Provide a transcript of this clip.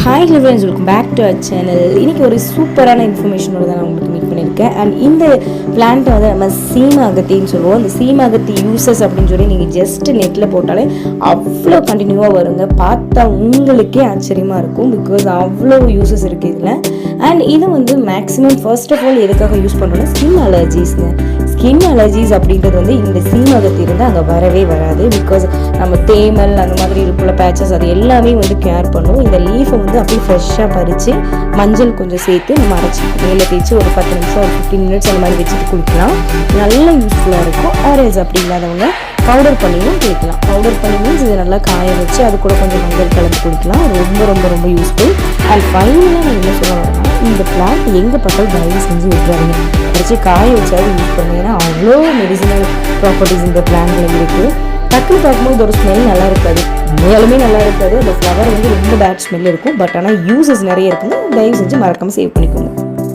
Hi friends welcome back to our channel இன்னைக்கு ஒரு சூப்பரான இன்ஃபர்மேஷனோட தான் நான் உங்களுக்கு மீட் அண்ட் இந்த பிளான்ட்டை வந்து நம்ம சீமாகத்தின்னு சொல்லுவோம். இந்த சீம அகத்தி யூசஸ் அப்படின்னு சொல்லி நீங்கள் ஜஸ்ட் நெட்டில் போட்டாலே அவ்வளோ கண்டினியூவாக வருங்க. பார்த்தா உங்களுக்கே ஆச்சரியமாக இருக்கும். பிகாஸ் அவ்வளோ யூசஸ் இருக்குது இதில். அண்ட் இதை வந்து மேக்ஸிமம் ஃபர்ஸ்ட் ஆஃப் ஆல் எதுக்காக யூஸ் பண்ணுறோன்னா ஸ்கின் அலர்ஜிஸ்ங்க ஸ்கின் அலர்ஜிஸ் அப்படின்றது வந்து இந்த சீமகத்தி இருந்து அங்கே வரவே வராது. பிகாஸ் நம்ம தேமல் அந்த மாதிரி இருக்குள்ள பேச்சஸ் அது எல்லாமே வந்து கேர் பண்ணும். இந்த லீஃபை வந்து அப்படியே ஃப்ரெஷ்ஷாக பறித்து மஞ்சள் கொஞ்சம் சேர்த்து நம்ம அரைச்சி மேலே தேய்ச்சி ஒரு பத்து நிமிஷம் ஒரு ஃபிஃப்டீன் மினிட்ஸ் அந்த மாதிரி வச்சுட்டு குளிக்கலாம். நல்லா யூஸ்ஃபுல்லாக இருக்கும். ஆரேஞ்ச் அப்படி இல்லாதவங்க பவுடர் பண்ணியும் குளிக்கலாம். பவுடர் பண்ணி மீன்ஸ் இதை நல்லா காய வச்சு அது கூட கொஞ்சம் மஞ்சள் கலந்து குளிக்கலாம் ரொம்ப ரொம்ப ரொம்ப யூஸ்ஃபுல் அண்ட் ஃபைனலாக நான் என்ன சொல்ல இந்த பிளான்ட் எங்கே பார்த்தாலும் தயவு செஞ்சு விட்டுறாங்க வச்சு காய வச்சாவது யூஸ் பண்ணீங்கன்னா அவ்வளோ மெடிசினல் ப்ராப்பர்ட்டிஸ் இந்த பிளான்ட்ல இருக்குது டக்குன்னு பார்க்கும்போது ஒரு ஸ்மெல் நல்லா இருக்காது. உண்மையாலுமே நல்லா இருக்காது. அந்த ஃப்ளவர் வந்து ரொம்ப பேட் ஸ்மெல் இருக்கும். பட் ஆனால் யூசஸ் நிறைய இருக்குங்க தயவு செஞ்சு மறக்காமல் சேவ் பண்ணிக்கோங்க.